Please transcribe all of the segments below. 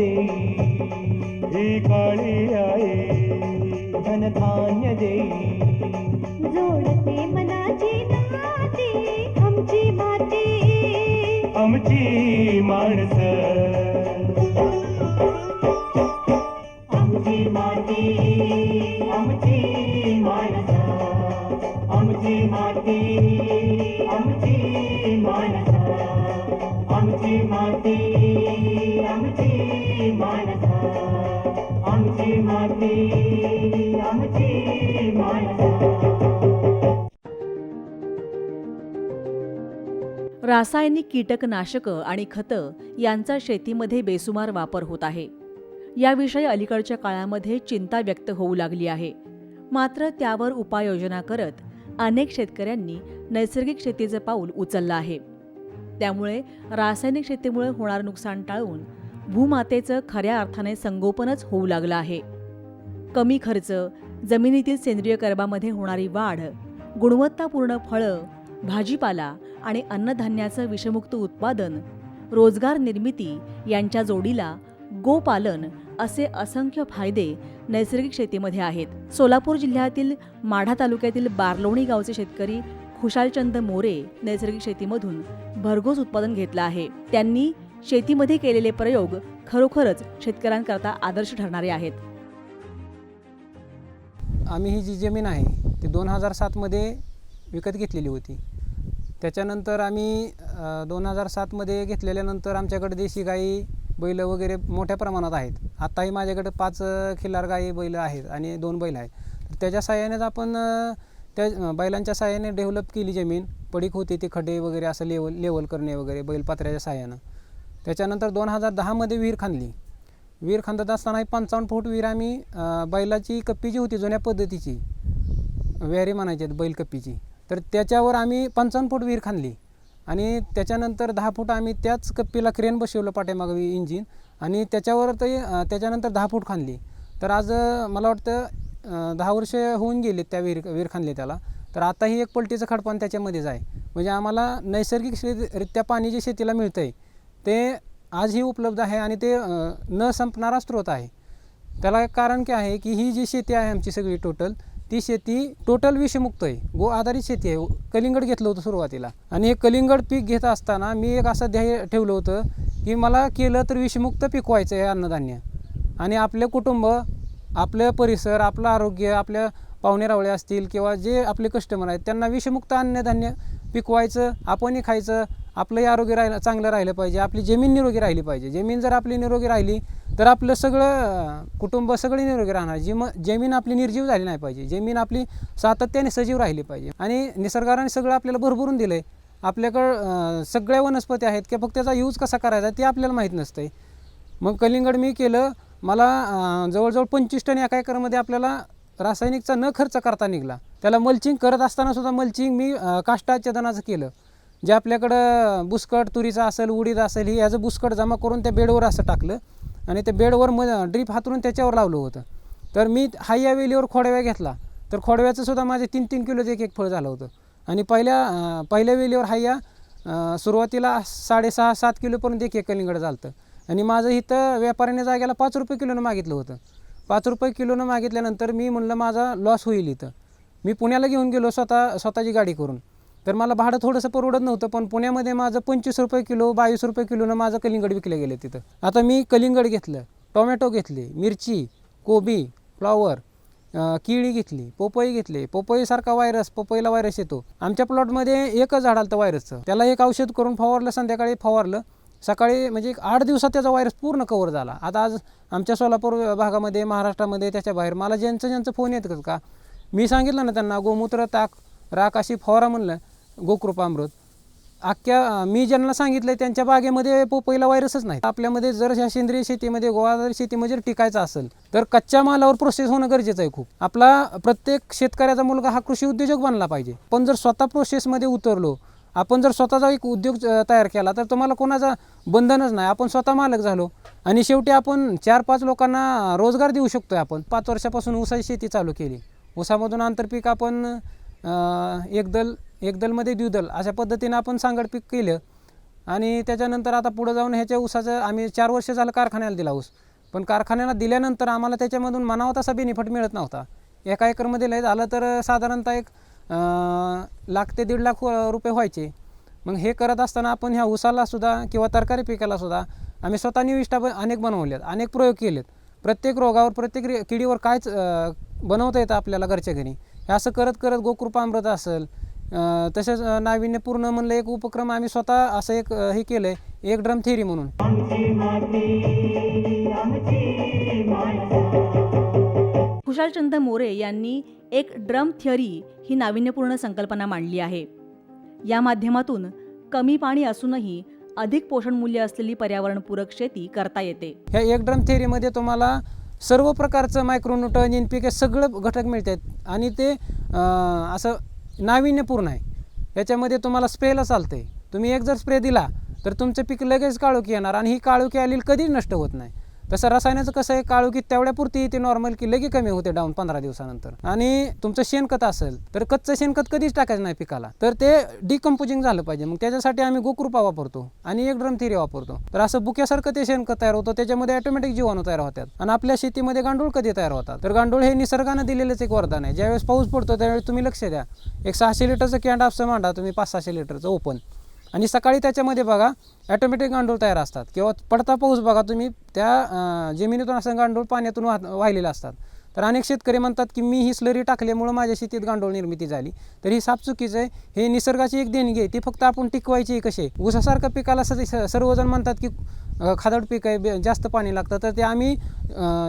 देई ही काळी आई धनधान्य देई जोडते मनाची नाती आमची माती। आमची माणस। आमची माती आमची माणसं। आमची माती आमची माणसं। आमची माती। रासायनिक कीटकनाशकं आणि खतं यांचा शेतीमध्ये बेसुमार वापर होत आहे. याविषयी अलीकडच्या काळामध्ये चिंता व्यक्त होऊ लागली आहे. मात्र त्यावर उपाययोजना करत अनेक शेतकऱ्यांनी नैसर्गिक शेतीचं पाऊल उचललं आहे. त्यामुळे रासायनिक शेतीमुळे होणारं नुकसान टाळून भूमातेचं खऱ्या अर्थाने संगोपनच होऊ लागलं आहे. कमी खर्च जमिनीतील सेंद्रिय कर्बामध्ये होणारी वाढ गुणवत्तापूर्ण फळं भाजीपाला आणि अन्नधान्याचं विषमुक्त उत्पादन रोजगार निर्मिती यांच्या जोडीला गोपालन असे असंख्य फायदे नैसर्गिक शेतीमध्ये आहेत. सोलापूर जिल्ह्यातील माढा तालुक्यातील बारलोणी गावचे शेतकरी खुशालचंद मोरे नैसर्गिक शेतीमधून भरघोस उत्पादन घेतलं आहे. त्यांनी शेतीमध्ये केलेले प्रयोग खरोखरच शेतकऱ्यांकरता आदर्श ठरणारे आहेत. आम्ही ही जी जमीन आहे ती दोन हजार सातमध्ये विकत घेतलेली होती. त्याच्यानंतर आम्ही दोन हजार सातमध्ये घेतलेल्यानंतर आमच्याकडे देशी गाई बैल वगैरे मोठ्या प्रमाणात आहेत. आत्ताही माझ्याकडे पाच खिल्लार गाई बैल आहेत आणि दोन बैल आहेत. तर त्याच्या साह्यानेच आपण त्या बैलांच्या साह्याने डेव्हलप केली जमीन. पडीक होते ते खड्डे वगैरे असं लेवल लेवल करणे वगैरे बैलपात्र्याच्या साह्यानं त्याच्यानंतर दोन हजार दहामध्ये विहीर खांदली. विहीर खांदत असतानाही पंचावन्न फूट विहीर आम्ही बैलाची कप्पी जी होती जुन्या पद्धतीची व्यारी म्हणायची बैल कप्पीची तर त्याच्यावर आम्ही पंचावन्न फूट विहीर खांदली. आणि त्याच्यानंतर दहा फूट आम्ही त्याच कप्पीला क्रेन बसवलं पाठीमागं इंजिन आणि त्याच्यावर ते त्याच्यानंतर दहा फूट खांदली. तर आज मला वाटतं दहा वर्ष होऊन गेले त्या विहीर विहीर खांदली त्याला. तर आताही एक पलटीचं खडपान त्याच्यामध्येच आहे. म्हणजे आम्हाला नैसर्गिक शेतीरित्या पाणी जे शेतीला मिळतं आहे ते आजही उपलब्ध आहे आणि ते न संपणारा स्रोत आहे. त्याला एक कारण काय आहे की ही जी शेती आहे आमची सगळी टोटल ती शेती टोटल विषमुक्त आहे. गो आधारित शेती आहे. कलिंगड घेतलं होतं सुरुवातीला. आणि हे कलिंगड पीक घेत असताना मी एक असं ध्येय ठेवलं होतं की मला केलं तर विषमुक्त पिकवायचं आहे अन्नधान्य. आणि आपले कुटुंब आपलं परिसर आपलं आरोग्य आपल्या पाहुणेरावळे असतील किंवा जे आपले कस्टमर आहेत त्यांना विषमुक्त अन्नधान्य पिकवायचं आपणही खायचं आपलंही आरोग्य राहिलं चांगलं राहिलं पाहिजे आपली जमीन निरोगी राहिली पाहिजे. जमीन जर आपली निरोगी राहिली तर आपलं सगळं कुटुंब सगळे निरोगी राहणार. जिम जमीन आपली निर्जीव झाली नाही पाहिजे. जमीन आपली सातत्याने सजीव राहिली पाहिजे. आणि निसर्गाने सगळं आपल्याला भरभरून दिलं आहे आपल्याकडं सगळ्या वनस्पती आहेत की फक्त त्याचा यूज कसा करायचा ते आपल्याला माहीत नसतं मग कलिंगड मी केलं मला जवळजवळ पंचवीस टन एका एकरमध्ये आपल्याला रासायनिकचा न खर्च करता निघाला. त्याला मल्चिंग करत असताना सुद्धा मल्चिंग मी काष्टाच्या दनाचं केलं. जे आपल्याकडं बुसकट तुरीचं असेल उडीद असेल ही याचं बुसकट जमा करून त्या बेडवर असं टाकलं आणि त्या बेडवर म ड्रीप हातरून त्याच्यावर लावलं होतं. तर मी हाय्या वेलीवर खोडव्या घेतला. तर खोडव्याचं सुद्धा माझे तीन तीन किलोचं एक एक फळ झालं होतं. आणि पहिल्या पहिल्या वेलीवर हाय्या सुरुवातीला साडेसहा सात किलोपर्यंत एक एक कलिंगड झालं आणि माझं इथं व्यापाऱ्याने जाग्याला पाच रुपये किलोनं मागितलं होतं. पाच रुपये किलोनं मागितल्यानंतर मी म्हणलं माझा लॉस होईल इथं. मी पुण्याला घेऊन गेलो स्वतः स्वतःची गाडी करून. तर मला भाडं थोडंसं परवडत नव्हतं पण पुण्यामध्ये माझं पंचवीस रुपये किलो बावीस रुपये किलोनं माझं कलिंगड विकले गेले तिथं. आता मी कलिंगड घेतलं टोमॅटो घेतले मिरची कोबी फ्लॉवर केळी घेतली पोपई घेतली. पोपईसारखा व्हायरस पोपईला व्हायरस येतो. आमच्या प्लॉटमध्ये एकच झाड आलं व्हायरसचं त्याला एक औषध करून फवारलं संध्याकाळी फवारलं. सकाळी म्हणजे एक आठ दिवसात त्याचा व्हायरस पूर्ण कवर झाला. आता आज आमच्या सोलापूर भागामध्ये महाराष्ट्रामध्ये त्याच्या बाहेर. मला ज्यांचं ज्यांचं फोन येत का? मी सांगितलं ना त्यांना गोमूत्र ताक राख अशी फवारा म्हणलं गोकृपामृत अख्ख्या मी ज्यांना सांगितलं त्यांच्या बागेमध्ये पोपईला व्हायरसच नाही. आपल्यामध्ये जर ह्या सेंद्रिय शेतीमध्ये गोआधारित शेतीमध्ये जर टिकायचं असेल तर कच्च्या मालावर प्रोसेस होणं गरजेचं आहे खूप. आपला प्रत्येक शेतकऱ्याचा मुलगा हा कृषी उद्योजक बनला पाहिजे. पण जर स्वतः प्रोसेसमध्ये उतरलो आपण जर स्वतःचा एक उद्योग तयार केला तर तुम्हाला कोणाचा बंधनच नाही. आपण स्वतः मालक झालो आणि शेवटी आपण चार पाच लोकांना रोजगार देऊ शकतो आपण. पाच वर्षापासून ऊसाची शेती चालू केली. ऊसामधून आंतरपीक आपण एकदल एकदलमध्ये द्विदल अशा पद्धतीनं आपण सांगड पीक केलं. आणि त्याच्यानंतर आता पुढं जाऊन ह्याच्या ऊसाचं आम्ही चार वर्ष झालं कारखान्याला दिला ऊस. पण कारखान्याला दिल्यानंतर आम्हाला त्याच्यामधून म्हणावा तसा बेनिफिट मिळत नव्हता. एका एकरमध्ये लय झालं तर साधारणतः एक लाख ते दीड लाख रुपये व्हायचे. मग हे करत असताना आपण ह्या ऊसाला सुद्धा किंवा तरकारी पिकाला सुद्धा आम्ही स्वतः निविष्ठा अनेक बनवल्यात अनेक प्रयोग केलेत. प्रत्येक रोगावर प्रत्येक किडीवर कायच बनवता येतं आपल्याला घरच्या घरी? हे असं करत करत गोकृपामृत असेल तसेच नाविन्यपूर्ण म्हणलं एक उपक्रम आम्ही स्वतः असं एक हे केलं आहे एक ड्रम थेरी म्हणून. कुशालचंद मोरे यांनी एक ड्रम थिअरी ही नाविन्यपूर्ण संकल्पना मांडली आहे. या माध्यमातून कमी पाणी असूनही अधिक पोषण मूल्य असलेली पर्यावरणपूरक शेती करता येते. ह्या एक ड्रम थेरीमध्ये तुम्हाला सर्व प्रकारचं मायक्रोन्यूटन एन पी के सगळं घटक मिळतात. आणि ते असं नाविन्यपूर्ण आहे. याच्यामध्ये तुम्हाला स्प्रेला चालतं आहे तुम्ही एक जर स्प्रे दिला तर तुमचं पीक लगेच काळोखी येणार आणि ही काळोखी आलेली कधीच नष्ट होत नाही. तसं रसायनाचं कसं आहे काळोखी तेवढ्यापुरती ते नॉर्मल की लगे कमी होते डाऊन पंधरा दिवसानंतर. आणि तुमचं शेणखत असेल तर कच्चं शेणखत कधीच टाकायचं नाही पिकाला. तर ते डिकम्पोजिंग झालं पाहिजे. मग त्याच्यासाठी आम्ही गोकृपा वापरतो आणि एक ड्रम थिरी वापरतो. तर असं बुक्यासारखं ते शेणखत तयार होतं त्याच्यामध्ये ऑटोमॅटिक जीवाणू तयार होतात. आणि आपल्या शेतीमध्ये गांडूळ कधी तयार होतात? तर गांडूळ हे निसर्गानं दिलेलंच एक वरदान आहे. ज्यावेळेस पाऊस पडतो त्यावेळेस तुम्ही लक्ष द्या. एक सहाशे लिटरचं कॅन्ड आपचं मांडा तुम्ही पाच सहाशे लिटरचं ओपन. आणि सकाळी त्याच्यामध्ये बघा ॲटोमॅटिक गांडूळ तयार असतात. किंवा पडता पाऊस बघा तुम्ही त्या जमिनीतून असं गांडूळ पाण्यातून वाह वाहिलेलं असतात. तर अनेक शेतकरी म्हणतात की मी ही स्लरी टाकल्यामुळं माझ्या शेतीत गांडूळ निर्मिती झाली. तर ही साफ चुकीचं आहे. हे निसर्गाची एक देणगी आहे. ती फक्त आपण टिकवायची आहे कशी? आहे? ऊसासारखं पिकाला स स- सर्वजण म्हणतात की खादड पीक आहे बे- जास्त पाणी लागतं. तर ते आम्ही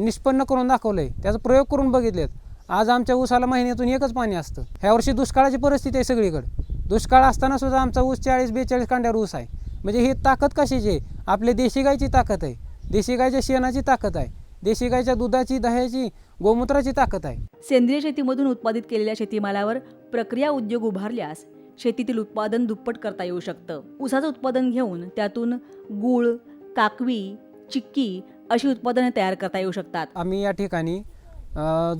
निष्पन्न करून दाखवलं आहे त्याचा प्रयोग करून बघितलेत. आज आमच्या ऊसाला महिन्यातून एकच पाणी असतं. ह्या वर्षी दुष्काळाची परिस्थिती आहे सगळीकडे. दुष्काळ असताना सुद्धा आमचा ऊस चाळीस बेचाळीस कांड्यावर ऊस आहे. म्हणजे ही ताकद कशाची आहे? आपल्या देशी गायची ताकद आहे. देशी गायच्या शेणाची ताकद आहे. देशी गायच्या दुधाची दह्याची गोमूत्राची ताकद आहे. सेंद्रिय शेतीमधून उत्पादित केलेल्या शेतीमालावर प्रक्रिया उद्योग उभारल्यास शेतीतील उत्पादन दुप्पट करता येऊ शकतं. ऊसाचं उत्पादन घेऊन त्यातून गूळ काकवी चिक्की अशी उत्पादने तयार करता येऊ शकतात. आम्ही या ठिकाणी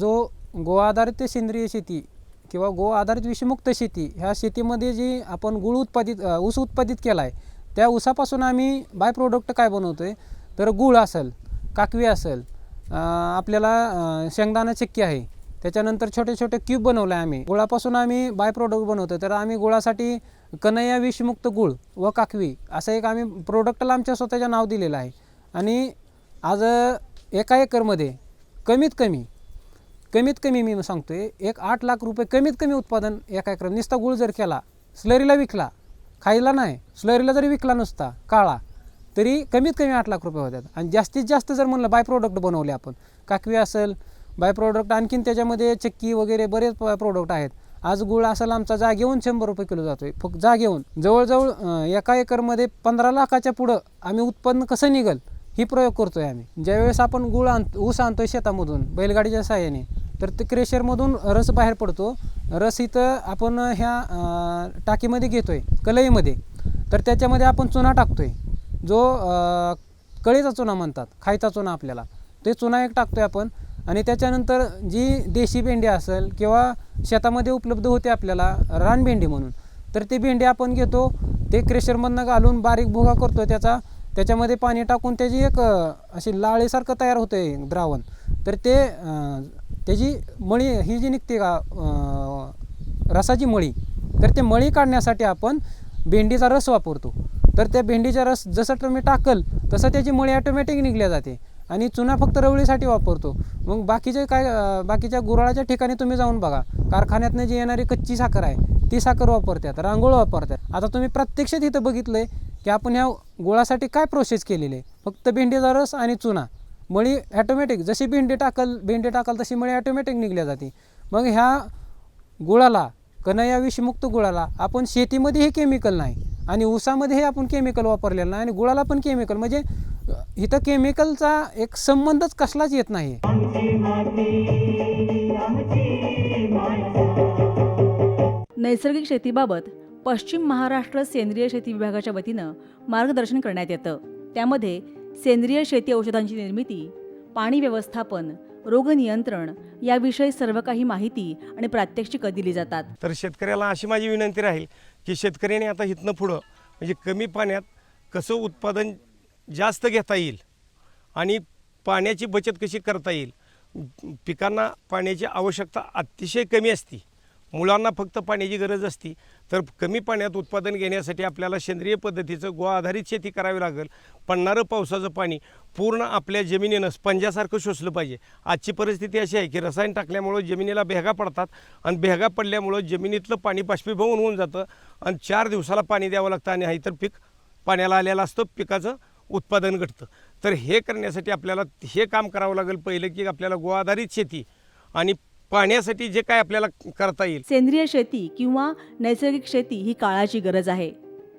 जो गो आधारित सेंद्रिय शेती किंवा गो आधारित विषमुक्त शेती ह्या शेतीमध्ये जी आपण गुळ उत्पादित ऊस उत्पादित केला आहे त्या ऊसापासून आम्ही बाय प्रोडक्ट काय बनवतो आहे तर गूळ असेल काकवी असेल आपल्याला शेंगदाणा चिक्की आहे त्याच्यानंतर छोटे छोटे क्यूब बनवले आहे आम्ही. गुळापासून आम्ही बाय प्रोडक्ट बनवतो तर आम्ही गुळासाठी कन्हैया विषमुक्त गुळ व काकवी असं एक आम्ही प्रोडक्टला आमच्या स्वतःच्या नाव दिलेलं आहे. आणि आज एका एकरमध्ये कमीत कमी कमीत कमी मी सांगतो आहे एक आठ लाख रुपये कमीत कमी उत्पादन एका एकर नुसता गुळ जर केला स्लरीला विकला खायला नाही स्लरीला जरी विकला नुसता काळा तरी कमीत कमी आठ लाख रुपये होतात. आणि जास्तीत जास्त जर म्हणलं बाय प्रोडक्ट बनवले आपण काकवी असेल बाय प्रोडक्ट आणखीन त्याच्यामध्ये चक्की वगैरे बरेच प्रोडक्ट आहेत. आज गुळ असेल आमचा जागेहून शंभर रुपये किलो जातो आहे फक्त जागेहून जवळजवळ एका एकरमध्ये पंधरा लाखाच्या पुढं आम्ही उत्पन्न कसं निघल? ही प्रयोग करतो आहे आम्ही. ज्यावेळेस आपण गुळ आण ऊस आणतो आहे शेतामधून बैलगाडीच्या साहाय्याने तर ते क्रेशरमधून रस बाहेर पडतो. रस इथं आपण ह्या टाकीमध्ये घेतो आहे कलईमध्ये. तर त्याच्यामध्ये आपण चुना टाकतो आहे जो कळीचा चुना म्हणतात खायचा चुना आपल्याला. ते चुना एक टाकतो आहे आपण आणि त्याच्यानंतर जी देशी भेंडी असेल किंवा शेतामध्ये उपलब्ध होते आपल्याला रान भेंडी म्हणून तर ती भेंडी आपण घेतो. ते क्रेशरमधनं घालून बारीक भुगा करतो त्याचा. त्याच्यामध्ये पाणी टाकून त्याची एक अशी लाळीसारखं तयार होते द्रावण. तर ते त्याची मळी ही जी निघते का रसाची मळी तर ते मळी काढण्यासाठी आपण भेंडीचा रस वापरतो. तर त्या भेंडीचा रस जसं तुम्ही टाकल तसं त्याची मळी ॲटोमॅटिक निघल्या जाते आणि चुना फक्त रवळीसाठी वापरतो. मग बाकीचे काय बाकीच्या गुराळाच्या ठिकाणी तुम्ही जाऊन बघा. कारखान्यातनं जी येणारी कच्ची साखर आहे ती साखर वापरतात रांगोळ वापरतात. आता तुम्ही प्रत्यक्षात इथं आहे की आपण ह्या गुळासाठी काय प्रोसेस केलेली आहे? फक्त भेंडीचा रस आणि चुना. मळी ॲटोमॅटिक जशी भेंडी टाकल भेंडी टाकाल तशी मळी ॲटोमॅटिक निघल्या जाते. मग ह्या गुळाला कन्हैया विषमुक्त गुळाला आपण शेतीमध्ये हे केमिकल नाही. आणि ऊसामध्ये हे आपण केमिकल वापरलेलं नाही. आणि गुळाला पण केमिकल म्हणजे इथं केमिकलचा एक संबंधच कसलाच येत नाही नैसर्गिक शेतीबाबत पश्चिम महाराष्ट्र सेंद्रिय शेती विभागाच्या वतीनं मार्गदर्शन करण्यात येतं. त्यामध्ये सेंद्रिय शेती औषधांची निर्मिती पाणी व्यवस्थापन रोग नियंत्रण याविषयी सर्व काही माहिती आणि प्रात्यक्षिकं दिली जातात. तर शेतकऱ्याला अशी माझी विनंती राहील की शेतकऱ्याने आता इथनं पुढं म्हणजे कमी पाण्यात कसं उत्पादन जास्त घेता येईल आणि पाण्याची बचत कशी करता येईल पिकांना पाण्याची आवश्यकता अतिशय कमी असते. मुलांना फक्त पाण्याची गरज असती तर कमी पाण्यात उत्पादन घेण्यासाठी आपल्याला सेंद्रिय पद्धतीचं गो आधारित शेती करावी लागेल. पडणारं पावसाचं पाणी पूर्ण आपल्या जमिनीनं स्पंजासारखं शोषलं पाहिजे. आजची परिस्थिती अशी आहे की रसायन टाकल्यामुळं जमिनीला भेगा पडतात आणि भेगा पडल्यामुळं जमिनीतलं पाणी बाष्पीभवन होऊन जातं आणि चार दिवसाला पाणी द्यावं लागतं आणि इतर पीक पाण्याला आलेलं असतं पिकाचं उत्पादन घटतं. तर हे करण्यासाठी आपल्याला हे काम करावं लागेल पहिलं की आपल्याला गो आधारित शेती आणि पाण्यासाठी जे काय आपल्याला करता येईल. सेंद्रिय शेती किंवा नैसर्गिक शेती ही काळाची गरज आहे.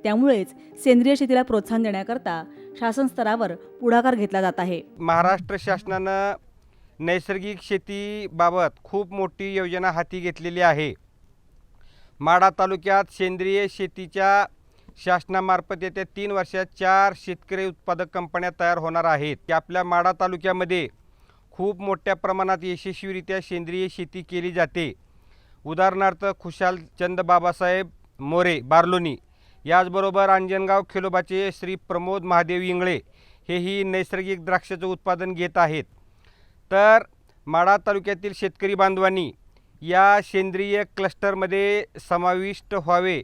त्यामुळेच सेंद्रिय शेतीला प्रोत्साहन देण्याकरता शासन स्तरावर पुढाकार घेतला जात आहे. महाराष्ट्र शासनानं नैसर्गिक शेतीबाबत खूप मोठी योजना हाती घेतलेली आहे. माढा तालुक्यात सेंद्रिय शेतीच्या शासनामार्फत येत्या तीन वर्षात चार शेतकरी उत्पादक कंपन्या तयार होणार आहेत. की आपल्या माढा तालुक्यामध्ये खूप मोठ्या प्रमाणात यशस्वीरित्या सेंद्रिय शेती केली जाते. उदाहरणार्थ खुशाल चंद बाबासाहेब मोरे बार्लोनी याचबरोबर अंजनगाव खेलोबाचे श्री प्रमोद महादेव इंगळे हेही नैसर्गिक द्राक्षाचं उत्पादन घेत आहेत. तर माढा तालुक्यातील शेतकरी बांधवांनी या सेंद्रिय क्लस्टरमध्ये समाविष्ट व्हावे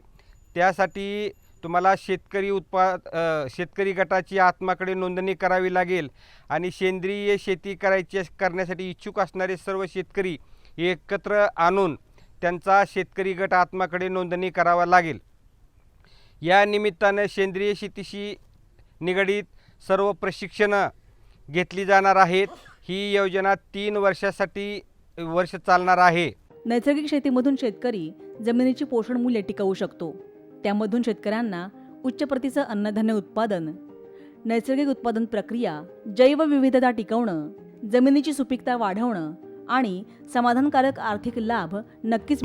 त्यासाठी तुम्हाला शेतकरी उत्पा शेतकरी गटाची आत्माकडे नोंदणी करावी लागेल आणि सेंद्रिय शेती करायची करण्यासाठी इच्छुक असणारे सर्व शेतकरी एकत्र आणून त्यांचा शेतकरी गट आत्माकडे नोंदणी करावा लागेल. या निमित्तानं सेंद्रिय शेतीशी निगडीत सर्व प्रशिक्षणं घेतली जाणार आहेत. ही योजना तीन वर्षासाठी वर्ष चालणार आहे. नैसर्गिक शेतीमधून शेतकरी जमिनीची पोषण मूल्य टिकवू शकतो. त्यामधून शेतकऱ्यांना उच्च प्रतीचं अन्नधान्य उत्पादन नैसर्गिक उत्पादन प्रक्रिया जैवविविधता टिकवणं जमिनीची सुपीकता वाढवणं आणि समाधानकारक आर्थिक लाभ नक्कीच